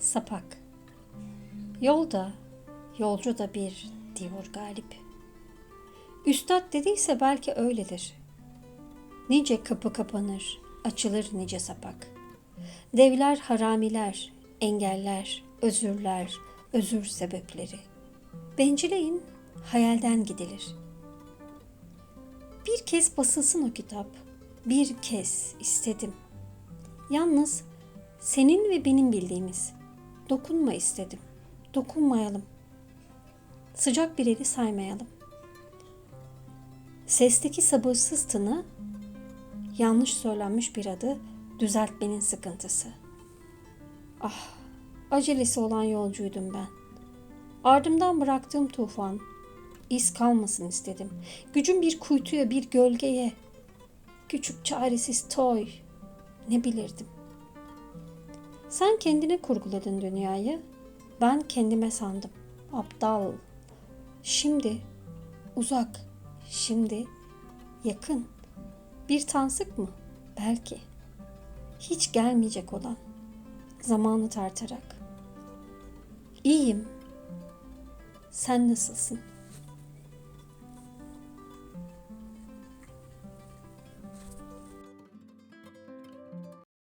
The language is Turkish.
Sapak Yolda, yolcu da bir diyor galip. Üstad dediyse belki öyledir. Nice kapı kapanır, açılır nice sapak. Devler haramiler, engeller, özürler, özür sebepleri. Bencileyin, hayalden gidilir. Bir kez basılsın o kitap, bir kez istedim. Yalnız senin ve benim bildiğimiz. Dokunma istedim. Dokunmayalım. Sıcak bir eli saymayalım. Sesteki sabırsız tını, yanlış söylenmiş bir adı düzeltmenin sıkıntısı. Ah, acelesi olan yolcuydum ben. Ardımdan bıraktığım tufan, iz kalmasın istedim. Gücüm bir kuytuya, bir gölgeye. Küçük çaresiz toy, ne bilirdim. Sen kendine kurguladın dünyayı, ben kendime sandım. Aptal. Şimdi uzak, şimdi yakın. Bir tansık mı? Belki. Hiç gelmeyecek olan. Zamanı tartarak. İyiyim. Sen nasılsın?